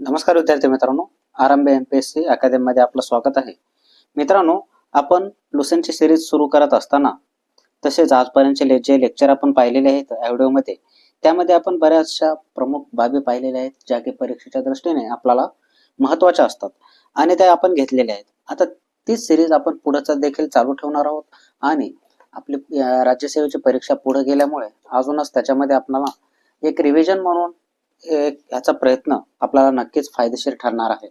नमस्कार विद्यार्थी मित्रांनो. Aarambh M P S C अकॅदमीमध्ये आपलं स्वागत आहे. मित्रांनो आपण लुसेनची सिरीज सुरू करत असताना तसेच आजपर्यंतचे ले- जे लेक्चर आपण पाहिलेले आहेत या व्हिडिओमध्ये त्यामध्ये आपण बऱ्याचशा प्रमुख बाबी पाहिलेल्या आहेत ज्या की परीक्षेच्या दृष्टीने आपल्याला महत्त्वाच्या असतात. आणि त्या आपण घेतलेल्या आहेत. आता तीच सिरीज आपण पुढचा देखील चालू ठेवणार आहोत. आणि आपली राज्यसेवेची परीक्षा पुढे गेल्यामुळे अजूनच त्याच्यामध्ये आपल्याला एक रिव्हिजन म्हणून याचा प्रयत्न आपल्याला नक्कीच फायदेशीर ठरणार आहे.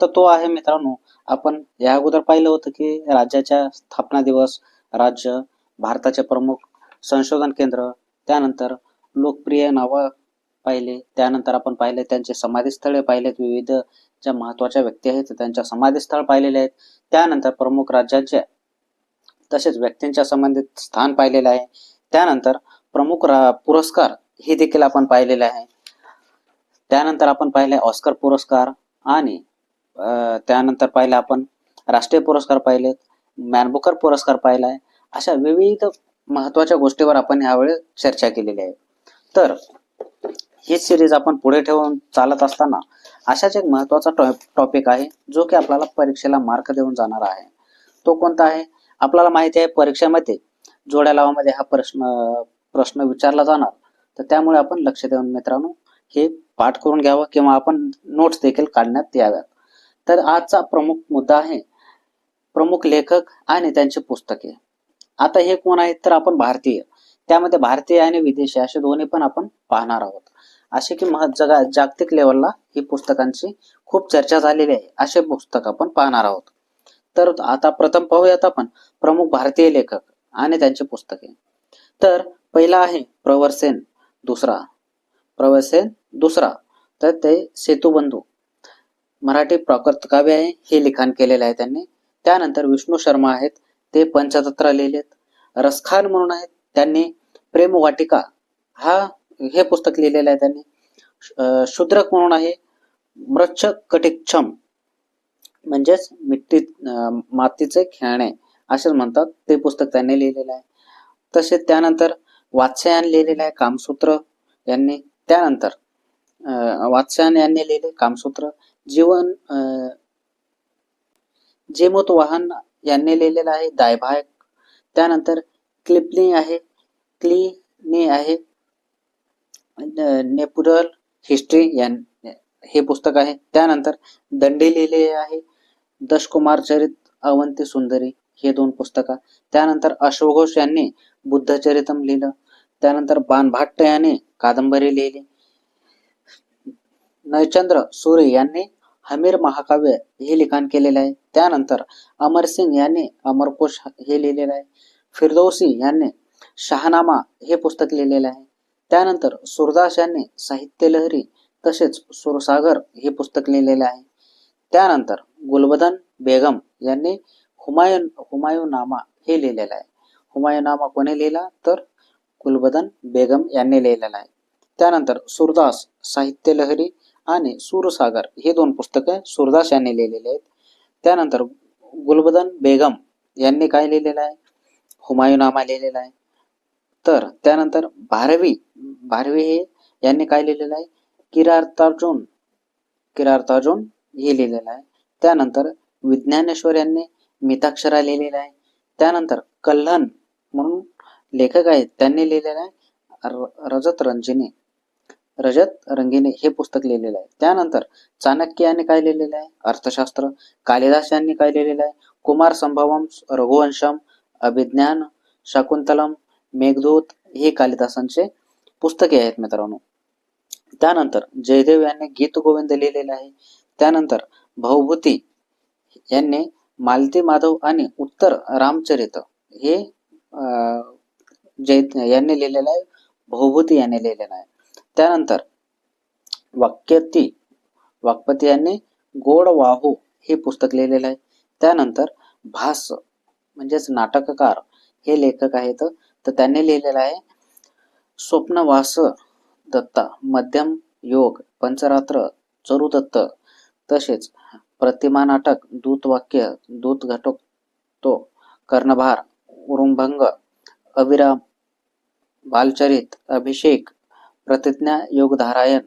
तर तो आहे मित्रांनो आपण या अगोदर पाहिलं होतं की राज्याच्या स्थापना दिवस राज्य भारताचे प्रमुख संशोधन केंद्र त्यानंतर लोकप्रिय नावं पाहिले त्यानंतर आपण पाहिले त्यांचे समाधीस्थळे पाहिलेत विविध ज्या महत्त्वाच्या व्यक्ती आहेत त्यांच्या समाधीस्थळ पाहिलेले आहेत. त्यानंतर प्रमुख राज्याच्या तसेच व्यक्तींच्या संबंधित स्थान पाहिलेले आहे. त्यानंतर प्रमुख रा पुरस्कार हे देखील आपण पाहिलेले आहे. त्यानंतर आपण पाहिले ऑस्कर पुरस्कार आणि त्यानंतर पाहिले आपण राष्ट्रीय पुरस्कार पाहिलेत मॅनबुकर पुरस्कार पाहिलाय. अशा विविध महत्त्वाच्या गोष्टीवर आपण यावेळी चर्चा केलेली आहे. तर ही सिरीज आपण पुढे ठेवून चालत असताना अशाच एक महत्त्वाचा टॉपिक आहे जो की आपल्याला परीक्षेला मार्क देऊन जाणार आहे. तो कोणता आहे? आपल्याला माहिती आहे परीक्षेमध्ये जोड्या लावामध्ये हा प्रश्न प्रश्न विचारला जाणार. तर त्यामुळे आपण लक्ष देऊन मित्रांनो हे पाठ करून घ्यावं किंवा आपण नोट्स देखील काढण्यात याव्यात. तर आजचा प्रमुख मुद्दा आहे प्रमुख लेखक आणि त्यांची पुस्तके. आता हे कोण आहेत तर आपण भारतीय. त्यामध्ये भारतीय आणि विदेशी असे दोन्ही पण आपण पाहणार आहोत. असे की मह जगा जागतिक लेवलला ही पुस्तकांची खूप चर्चा झालेली आहे असे पुस्तक आपण पाहणार आहोत. तर आता प्रथम पाहूयात आपण प्रमुख भारतीय लेखक आणि त्यांची पुस्तके. तर पहिला आहे प्रवर सेन दुसरा प्रवर सेन दुसरा तर ते सेतुबंधू मराठी प्राकृत काव्य आहे हे लिखाण केलेलं आहे त्यांनी. त्यानंतर विष्णू शर्मा आहेत ते पंचतंत्र लिहिलेत. रसखान म्हणून आहेत त्यांनी प्रेम वाटिका हा हे पुस्तक लिहिलेलं आहे त्यांनी. शुद्रक शूद्रक म्हणून आहे मृच्छ कटिक्षम म्हणजेच मिट्टी मातीचे खेळणे असे म्हणतात ते पुस्तक त्यांनी लिहिलेलं आहे. तसेच त्यानंतर वात्स्यायन लिहिलेलं आहे कामसूत्र यांनी. त्यानंतर अं, यांनी लिहिले कामसूत्र. जीवन अं, वाहन यांनी लिहिलेलं आहे दायभाग त्यानंतर क्लिपनी आहे क्लिनी आहे नेपुरल हिस्ट्री या हे पुस्तक आहे. त्यानंतर दंडी लिहिले आहे दशकुमार चरित अवंती सुंदरी हे दोन पुस्तकं त्यानंतर अश्वघोष यांनी बुद्धचरितम लिहिलं. त्यानंतर बाणभाट्ट यांनी कादंबरी लिहिली. नयचंद्र सुरे यांनी हमीर महाकाव्य हे लिखाण केलेले आहे. त्यानंतर अमरसिंग यांनी अमरकोश हे लिहिलेलं आहे. फिरदौसी यांनी शहानामा हे पुस्तक लिहिलेलं आहे. त्यानंतर सुरदास यांनी साहित्य लहरी तसेच सुरसागर हे पुस्तक लिहिलेले आहे. त्यानंतर गुलबदन बेगम यांनी हुमायून हुमायूनामा हे लिहिलेलं आहे. हुमायूनामा कोणी लिहिला? तर गुलबदन बेगम यांनी लिहिलेला आहे. त्यानंतर सुरदास साहित्य लहरी आणि सूरसागर हे दोन पुस्तकं सुरदास यांनी लिहिलेले आहेत. त्यानंतर गुलबदन बेगम यांनी काय लिहिलेलं आहे? हुमायूनामा लिहिलेला आहे. तर त्यानंतर भारवी भारवी हे यांनी काय लिहिलेलं आहे? किरार्तार्जुन किरार्तार्जुन हे लिहिलेलं आहे. त्यानंतर विज्ञानेश्वर यांनी मिताक्षरा लिहिलेला आहे. त्यानंतर कल्हण म्हणून लेखक आहेत त्यांनी लिहिलेलं आहे. रजत रंजिनी. रजत रंगीने हे पुस्तक लिहिलेलं आहे. त्यानंतर चाणक्य यांनी काय लिहिलेलं आहे? अर्थशास्त्र. कालिदास यांनी काय लिहिलेलं आहे? कुमार संभवम रघुवंशम अभिज्ञान शाकुंतलम मेघदूत हे कालिदासांचे पुस्तके आहेत मित्रांनो. त्यानंतर जयदेव यांनी गीत गोविंद लिहिलेलं आहे. त्यानंतर भाऊभूती यांनी मालती माधव आणि उत्तर रामचरित हे अं, जय यांनी लिहिलेलं आहे. भाऊभूती यांनी लिहिलेलं आहे. त्यानंतर वाक्यती वाक्पती यांनी गोड वाहू हे पुस्तक लिहिलेलं आहे. त्यानंतर भास म्हणजेच नाटककार हे लेखक आहेत. तर त्यांनी लिहिलेलं आहे स्वप्नवास दत्ता मध्यम योग पंचरात्र चरुदत्त तसेच प्रतिमा नाटक दूत वाक्य दूत घटक तो कर्णभार उरुंभंग अविराम बालचरित अभिषेक प्रतिज्ञा योगधारायण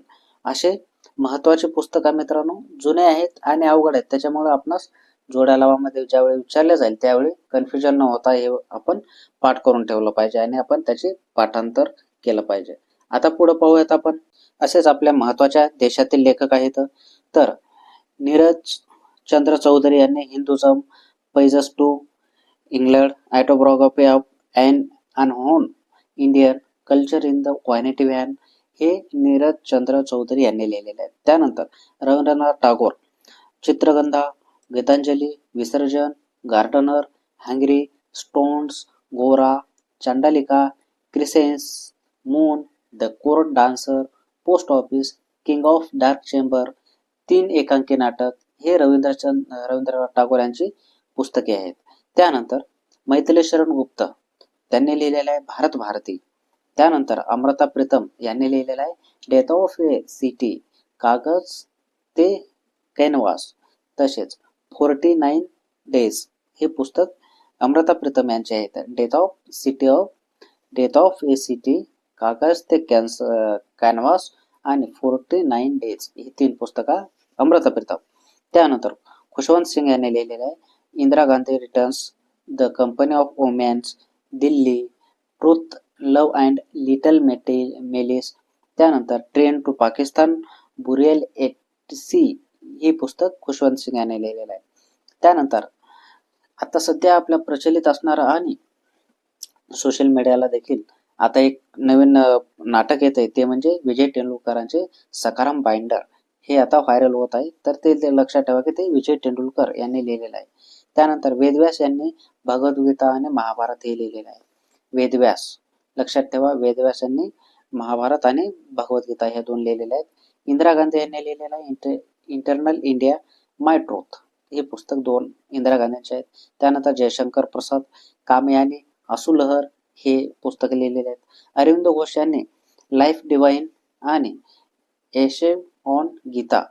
असे महत्त्वाचे पुस्तक मित्रांनो. जुने आहेत आणि अवघड आहेत. त्याच्यामुळे आपणास जोड्या लावामध्ये ज्यावेळी विचारले जाईल त्यावेळी कन्फ्युजन न होता हे आपण पाठ करून ठेवलं पाहिजे आणि आपण त्याचे पाठांतर केलं पाहिजे. आता पुढे पाहूयात आपण. असेच आपल्या महत्त्वाच्या देशातील लेखक आहेत. तर नीरज चंद्र चौधरी यांनी Hinduism passage to England autobiography of and unknown Indian culture in the vanity van हे नीरज चंद्र चौधरी यांनी लिहिलेले आहेत. त्यानंतर रवींद्रनाथ टागोर चित्रगंधा गीतांजली विसर्जन gardener hungry stones Gora Chandalika crescent moon the court dancer post office king of dark chamber तीन एकांकी नाटक हे रवींद्रचंद रवींद्रनाथ टागोर यांची पुस्तके आहेत. त्यानंतर मैथिलेशरण गुप्त त्यांनी लिहिलेलं आहे भारत भारती त्यानंतर अमृता प्रीतम यांनी लिहिलेलं आहे death of a city Kagaz ते कॅनवास तसेच फोर्टी नाईन डेज हे पुस्तक अमृता प्रीतम यांचे आहेत. Death of city of death of a city Kagaz te cans canvas आणि फोर्टी नाईन डेज ही तीन पुस्तकं अमृता प्रीतम. त्यानंतर खुशवंत सिंग यांनी लिहिलेलं आहे Indira Gandhi returns the company of women's Delhi truth love and little Mete malice. त्यानंतर train to Pakistan burial at sea हे पुस्तक खुशवंत सिंग यांनी लिहिलेलं आहे. त्यानंतर आता सध्या आपल्या प्रचलित असणारं आणि सोशल मीडियाला देखील आता एक नवीन नाटक येत आहे ते म्हणजे विजय तेंडुलकरांचे सकाराम बाइंडर. हे आता व्हायरल होत आहे तर ते ते लक्षात ठेवा की ते विजय तेंडुलकर यांनी लिहिलेलं आहे. त्यानंतर वेदव्यास यांनी भगवद्गीता आणि महाभारत हे लिहिलेलं आहे. वेदव्यास लक्षात ठेवा. वेदव्यास यांनी महाभारत आणि भगवद्गीता हे दोन लिहिलेले आहेत. इंदिरा गांधी यांनी लिहिलेलं आहे inter internal India my truth. हे पुस्तक दोन इंदिरा गांधींचे आहेत. त्यानंतर जयशंकर प्रसाद कामयानी असुलहर हे पुस्तक लिहिलेले आहेत. अरविंद घोष यांनी लाईफ डिवाईन आणि essay on Gita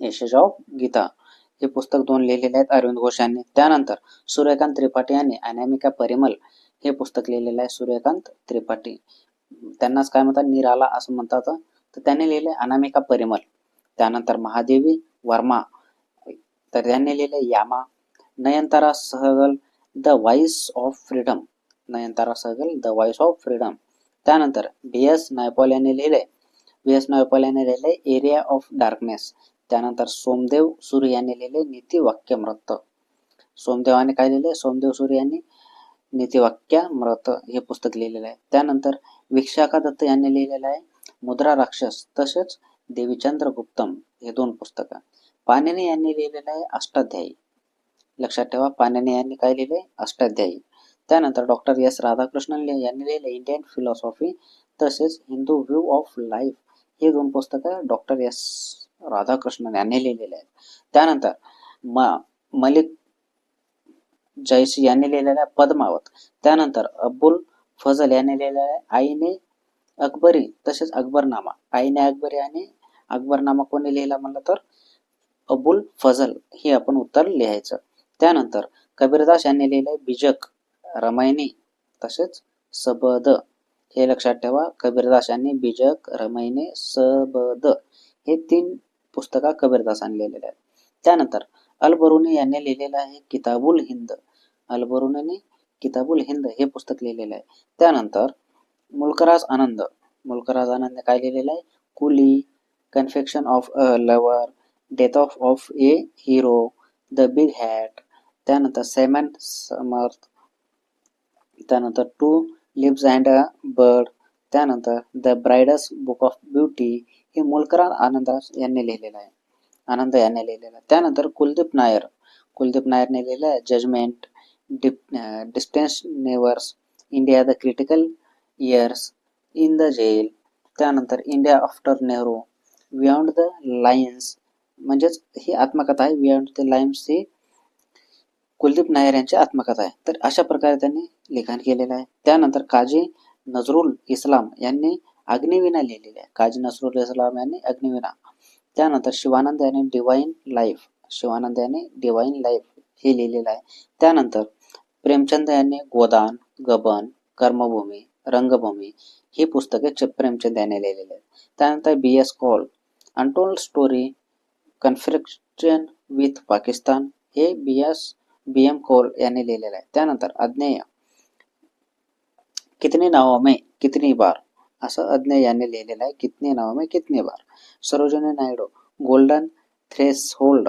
essays of Gita हे पुस्तक दोन लिहिलेले आहेत अरविंद घोष यांनी. त्यानंतर सूर्यकांत त्रिपाठी यांनी अनामिका परिमल हे पुस्तक लिहिलेलं आहे सूर्यकांत त्रिपाठी. त्यांनाच काय म्हणतात? निराला असं म्हणतात. तर त्यांनी लिहिले अनामिका परिमल. त्यानंतर महादेवी वर्मा. तर त्यांनी लिहिले Yama. Nayantara Sahgal the voice of freedom. Nayantara Sahgal the voice of freedom. त्यानंतर बी एस नायपॉल यांनी लिहिले बी एस नायपॉल यांनी लिहिले एरिया ऑफ डार्कनेस. त्यानंतर सोमदेव सूर्य यांनी लिहिले नीतिवाक्यमृत सोमदेवाने काय लिहिले सोमदेव सूर्य यांनी नीतिवाक्यामृत हे पुस्तक लिहिलेलं आहे. त्यानंतर विशाखा दत्त यांनी लिहिलेलं आहे मुद्रा राक्षस तसेच देवीचंद्र गुप्तम हे दोन पुस्तकं. पाणिनी यांनी लिहिलेलं आहे अष्टाध्यायी. लक्षात ठेवा पाणिनी यांनी काय लिहिले? अष्टाध्यायी. त्यानंतर डॉक्टर एस राधाकृष्णन यांनी लिहिले इंडियन फिलॉसॉफी तसेच हिंदू व्ह्यू ऑफ लाईफ हे दोन पुस्तकं डॉक्टर एस राधाकृष्णन यांनी लिहिलेले आहेत त्यानंतर म मलिक जयसी यांनी लिहिलेल्या आहे पद्मावत. त्यानंतर अब्बुल फजल यांनी लिहिलेल्या आहे आईने अकबरी तसेच अकबरनामा. आईने अकबरी आणि अकबरनामा कोणी लिहिला म्हणलं तर? अबुल फजल हे आपण उत्तर लिहायचं. त्यानंतर कबीरदास यांनी लिहिलंय बीजक रमायनी तसेच सबद. हे लक्षात ठेवा कबीरदास यांनी बीजक रमायनी सबद हे तीन पुस्तका कबीरदासांनी लिहिलेले आहेत. त्यानंतर अलबरुनी यांनी लिहिलेलं आहे किताबुल हिंद. अलबरुनीने किताबुल हिंद हे पुस्तक लिहिलेलं आहे. त्यानंतर मुलकराज आनंद. मुलकराज आनंद काय लिहिलेलं आहे? Coolie confession of a lover death of of a hero the big hat. त्यानंतर सेमन समर्थ. त्यानंतर two lips and a bird. त्यानंतर the bride's book of beauty हे मुलकराज आनंद यांनी लिहिलेलं आहे. आनंद यांनी लिहिलेलं. आहे त्यानंतर कुलदीप नायर. कुलदीप नायरने लिहिलं आहे judgement dip distance neighbours India the critical years in the jail त्यानंतर India after Nehru beyond the lines म्हणजेच ही आत्मकथा आहे बियॉन्ड द लाईन्स ही कुलदीप नायर यांची आत्मकथा आहे. तर अशा प्रकारे त्यांनी लिखाण केलेलं आहे. त्यानंतर काजी नजरुल इस्लाम यांनी अग्निविना लिहिलेली आहे. काजी नजरुल इस्लाम यांनी अग्निविना त्यानंतर शिवानंद यांनी डिवाईन लाईफ शिवानंद यांनी डिवाईन लाईफ हे लिहिलेलं आहे. त्यानंतर प्रेमचंद यांनी गोदान गबन कर्मभूमी रंगभूमी ही पुस्तके प्रेमचंद यांनी लिहिलेली आहेत. त्यानंतर B S Kaul untold story confliction with Pakistan हे B S B M Kaul यांनी लिहिलेलं आहे. त्यानंतर अज्ञेय कितनी नावों में कितनी बार असं अज्ञ यांनी लिहिलेलं आहे. कितने नाव में कितने बार? Sarojini Naidu golden threshold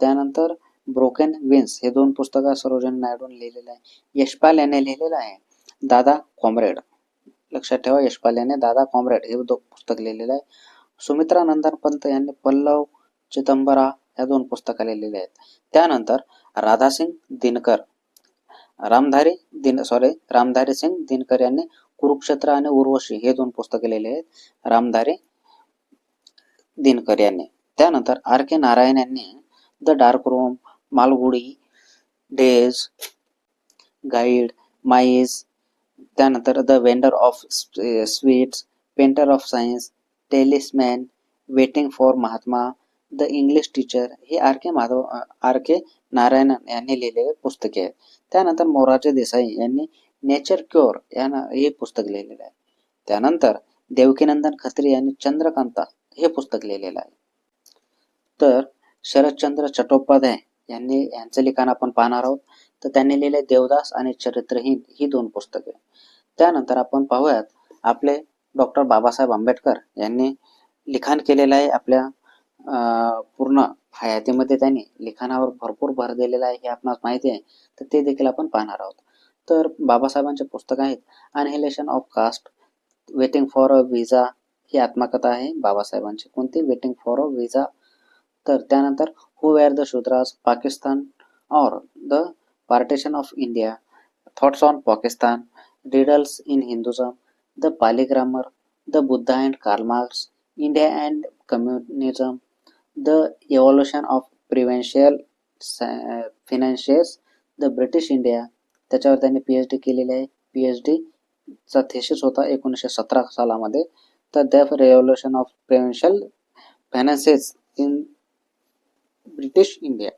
त्यानंतर ब्रोकन विन्स हे दोन पुस्तकं सरोजनी नायडूने लिहिलेलं आहे. यशपाल यांनी लिहिलेलं आहे दादा कॉम्रेड. लक्षात ठेवा यशपाल यांनी दादा कॉम्रेड हे दोन पुस्तक लिहिलेलं आहे. सुमित्रा नंदन पंत यांनी पल्लव चिदंबरा या दोन पुस्तकं लिहिलेली आहेत. त्यानंतर राधासिंग दिनकर रामधारी दिन सॉरी रामधारी सिंग दिनकर यांनी कुरुक्षेत्र आणि उर्वशी हे दोन पुस्तके लिहिले आहेत. रामधारी दिनकर यांनी. त्यानंतर आर के नारायण यांनी the dark room Malgudi days guide माईज त्यानंतर the vendor of sweets painter of science talisman waiting for Mahatma the English teacher हे R K Madhav R K Narayanan यांनी लिहिलेले पुस्तके आहेत. त्यानंतर मोरारजी देसाई यांनी नेचर क्युअर यानं हे पुस्तक लिहिलेलं आहे. त्यानंतर देवकीनंदन खत्री यांनी चंद्रकांता हे पुस्तक लिहिलेलं आहे. तर शरदचंद्र चट्टोपाध्याय यांनी यांचं लिखाण आपण पाहणार आहोत. तर त्यांनी लिहिले देवदास आणि चरित्रहीन ही दोन पुस्तके त्यानंतर आपण पाहूयात आपले डॉक्टर बाबासाहेब आंबेडकर यांनी लिखाण केलेलं आहे आपल्या अं, पूर्ण हयातीमध्ये त्यांनी लिखाणावर भरपूर भर दिलेला आहे हे आपणास माहिती आहे. तर ते देखील आपण पाहणार आहोत. तर बाबासाहेबांचे पुस्तक आहेत. Annihilation of caste waiting for a visa ही आत्मकथा आहे बाबासाहेबांची. कोणती? वेटिंग फॉर अ विजा तर त्यानंतर who were the Shudras Pakistan और the partition of India thoughts on Pakistan riddles in Hinduism the Pali grammar the Buddha and Karl Marx India and communism the evolution of provincial financials the British India त्याच्यावर त्यांनी P H D केलेली आहे. P H डीचा thesis होता एकोणीसशे सतरा सालामध्ये. तर the revolution of provincial finances in British India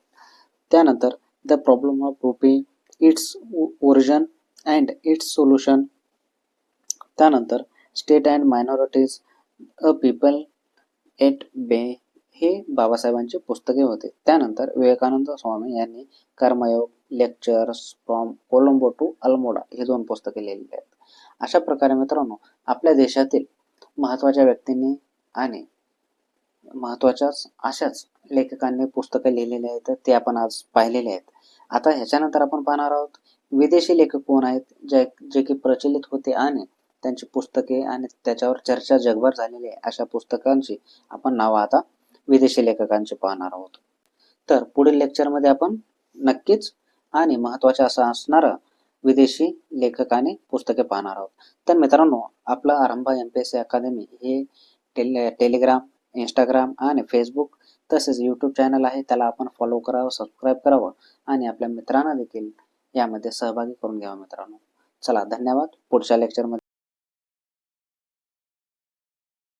त्यानंतर the problem of rupee its origin and its solution त्यानंतर state and minorities a people at bay हे बाबासाहेबांचे पुस्तके होते. त्यानंतर विवेकानंद स्वामी यांनी Karmayoga lectures from Colombo to Almora हे दोन पुस्तके लिहिलेली आहेत. अशा प्रकारे मित्रांनो आपल्या देशातील महत्त्वाच्या व्यक्तींनी आणि महत्त्वाच्याच अशाच लेखकांनी पुस्तकं लिहिलेली आहेत ते आपण आज पाहिलेले आहेत. आता ह्याच्यानंतर आपण पाहणार आहोत विदेशी लेखक कोण आहेत जे जे की प्रचलित होते आणि त्यांची पुस्तके आणि त्याच्यावर चर्चा जगभर झालेली आहे अशा पुस्तकांची आपण नावं आता विदेशी लेखकांची पाहणार आहोत. तर पुढील लेक्चरमध्ये आपण नक्कीच आणि महत्त्वाचं असं असणारं विदेशी लेखकाने पुस्तके पाहणार आहोत. तर मित्रांनो आपला Aarambh M P S C academy हे टेल टेलिग्राम इंस्टाग्राम आणि फेसबुक तसेच यूट्यूब चॅनल आहे. त्याला आपण फॉलो करावं सबस्क्राईब करावं आणि आपल्या मित्रांना देखील यामध्ये सहभागी करून घ्यावा मित्रांनो. चला धन्यवाद. पुढच्या लेक्चरमध्ये